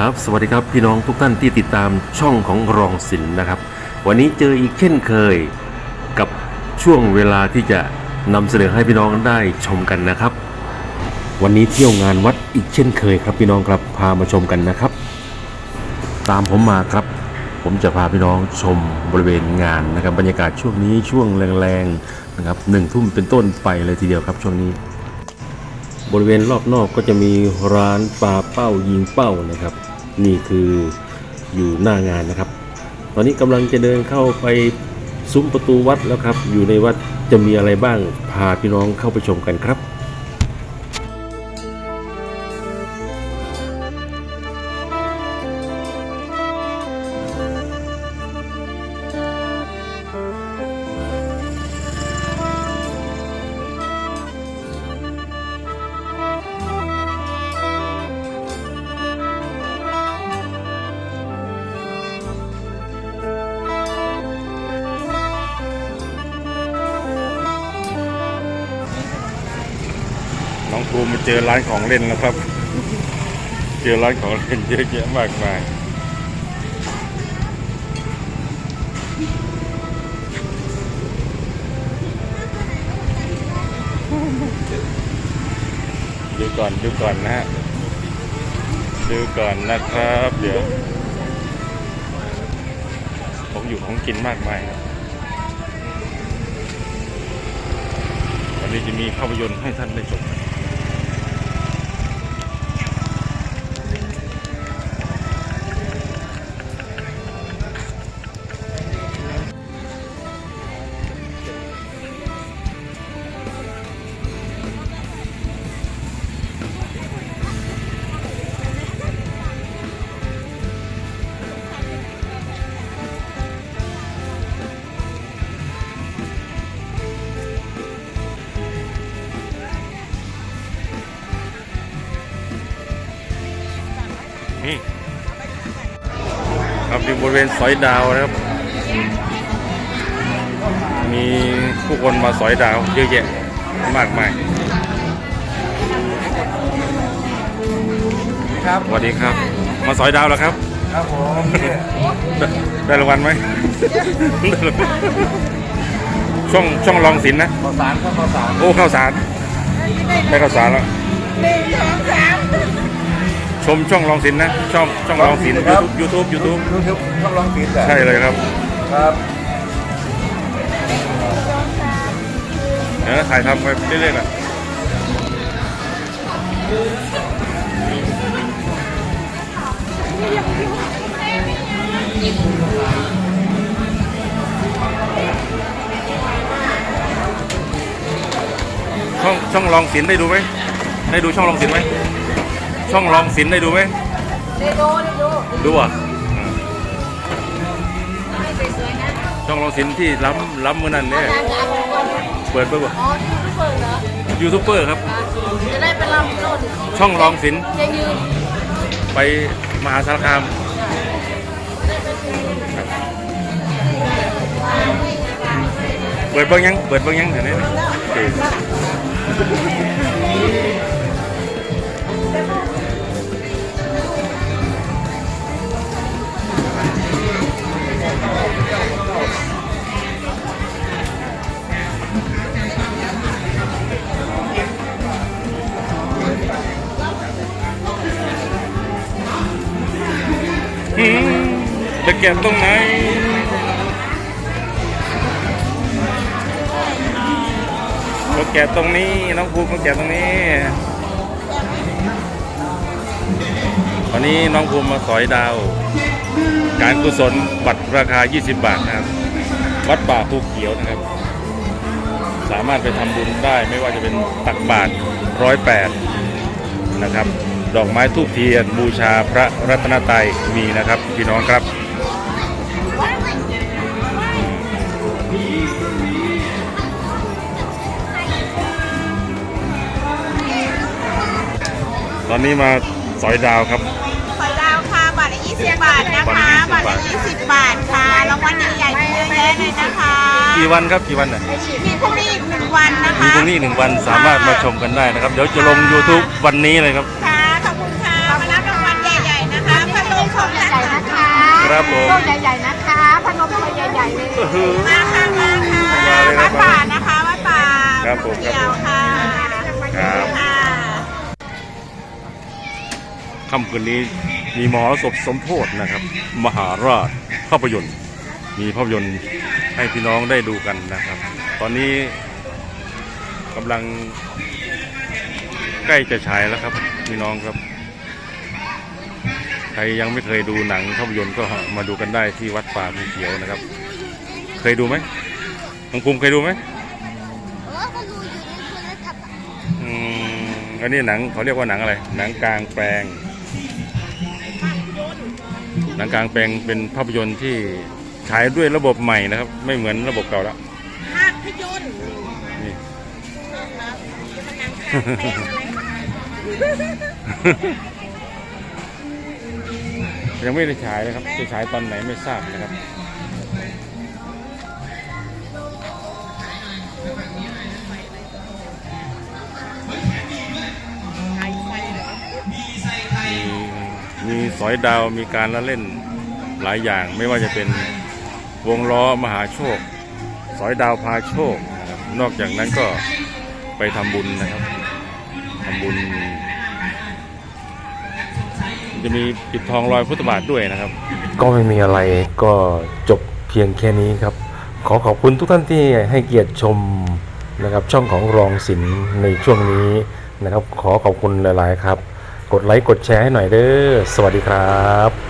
ครับสวัสดีครับพี่น้องทุกท่านที่ติดตามช่องของรองศิลป์นะครับ วันนี้เจออีกเช่นเคยกับช่วงเวลาที่จะนำเสนอให้พี่น้องได้ชมกันนะครับ วันนี้เที่ยวงานวัดอีกเช่นเคยครับพี่น้องครับพามาชมกันนะครับ ตามผมมาครับ ผมจะพาพี่น้องชมบริเวณงานนะครับบรรยากาศช่วงนี้ช่วงแรงๆนะครับหนึ่งทุ่มเป็นต้นไปเลยทีเดียวครับช่วงนี้บริเวณรอบนอกก็จะมีร้านปลาเป้ายิงเป้านะครับ นี่คืออยู่หน้างานนะครับ ตอนนี้กำลังจะเดินเข้าไปซุ้มประตูวัดแล้วครับ อยู่ในวัดจะมีอะไรบ้างพาพี่น้องเข้าไปชมกันครับ น้องครูมาเจอร้านของเล่นแล้วครับ เจอร้านของเล่นเยอะแยะมากมายดูก่อนดูก่อนนะฮะดูก่อนนะครับ เดี๋ยวผมอยู่ของกินมากมายครับวันนี้จะมีภาพยนตร์ให้ท่านได้ชม นี่ครับอยู่บริเวณสอยดาวนะครับ มีผู้คนมาสอยดาวเยอะแยะมากมายครับสวัสดีครับ มาสอยดาวแล้วครับ ครับผมได้ได้รางวัลไหมได้รางวัลช่องช่องรองศิลป์นะข้าวสารครับข้าวสารโอ้ข้าวสารได้ข้าวสารแล้วชม ช่องรองศิลป์นะ ช่องช่องรองศิลป์ยูทูบยูทูบยูทูบยูทูบต้องลองติดแต่ใช่เลยครับ ครับเดี๋ยวถ่ายทำไปเรื่อยๆนะช่องช่องรองศิลป์ได้ดูไหมได้ดูช่องรองศิลป์ไหม ช่องรองศิลป์ได้ดูไหมได้ดูได้ดูดูอะอืมให้สวยๆนะช่องรองศิลป์ที่ล้ำล้ำเมื่อนั้นเนี่ยอาจารย์จะเอาไปก่อนนะเปิดเปิดอ๋อยูทูบเบอร์เหรอยูทูบเบอร์ครับจะได้ไปรำโน่นช่องรองศิลป์จะยืนไปมหาสารคามเปิดเบิ้งยังเปิดเบิ้งยังเดี๋ยวนี้โอเจะเก็บตรงไหนมาแกะตรงนี้ น้องภูมิมาแกะตรงนี้วันนี้น้องภูมิมาสอยดาว การกุศลบัตรราคา 20 บาทนะครับ วัดป่าภูเขียวนะครับ สามารถไปทำบุญได้ไม่ว่าจะเป็นตักบาทร้อยแปดนะครับ ดอกไม้ทูบเทียนบูชาพระรัตนตรัยมีนะครับ พี่น้องครับ ตอนนี้มาสอยดาวครับหอยดาวค่ะบาทละ20บาทนะบาทคะละบาทละ20 20บาทค่ะรางวัลใหญ่ๆมีเยอะแยะเลยนะคะกี่วันครับกี่วันน่ะมีพรุ่งนี้อีกหนึ่งวันนะมีคะตรงนี้หนึ่งวันสามารถมาชมกันได้นะครับ เดี๋ยวจะลง YouTube วันนี้เลยครับค่ะขอบคุณค่ะมารับรางวัลใหญ่ๆนะคะใครครับผมโต๊ะใหญ่ๆนะคะพัดลมตัวใหญ่ๆเลยมาค่ะมาค่ะมาเลยครัวับดป่านะคะวัดป่าครับผมเดียวค่ะครับ ค่ะค่ำคืนนี้มีมหรสพสมโพธนะครับ มหาราชภาพยนตร์ มีภาพยนตร์ให้พี่น้องได้ดูกันนะครับ ตอนนี้กำลังใกล้จะฉายแล้วครับ พี่น้องครับ ใครยังไม่เคยดูหนังภาพยนตร์ก็มาดูกันได้ที่วัดป่าภูเขียวนะครับ เคยดูไหมน้องภูมิเคยดูไหมอืมอันนี้หนังเขาเรียกว่าหนังอะไร หนังกลางแปลง หนังกลางแปลงเป็นภาพยนตร์ที่ฉายด้วยระบบใหม่นะครับ ไม่เหมือนระบบเก่าแล้วภาพยนตร์นี่ยังไม่ได้ฉายนะครับ จะฉายตอนไหนไม่ทราบนะครับ สอยดาวมีการละเล่นหลายอย่างไม่ว่าจะเป็นวงล้อมหาโชค สอยดาวพาโชคนะครับนอกจากนั้นก็ไปทำบุญนะครับทำบุญ จะมีปิดทองรอยพุทธบาทด้วยนะครับ ก็ไม่มีอะไรก็จบเพียงแค่นี้ครับ ขอขอบคุณทุกท่านที่ให้เกียรติชมนะครับช่องของรองศิลป์ในช่วงนี้นะครับ ขอขอบคุณหลาย ๆ ครับ กดไลค์กดแชร์ให้หน่อยเด้อ สวัสดีครับ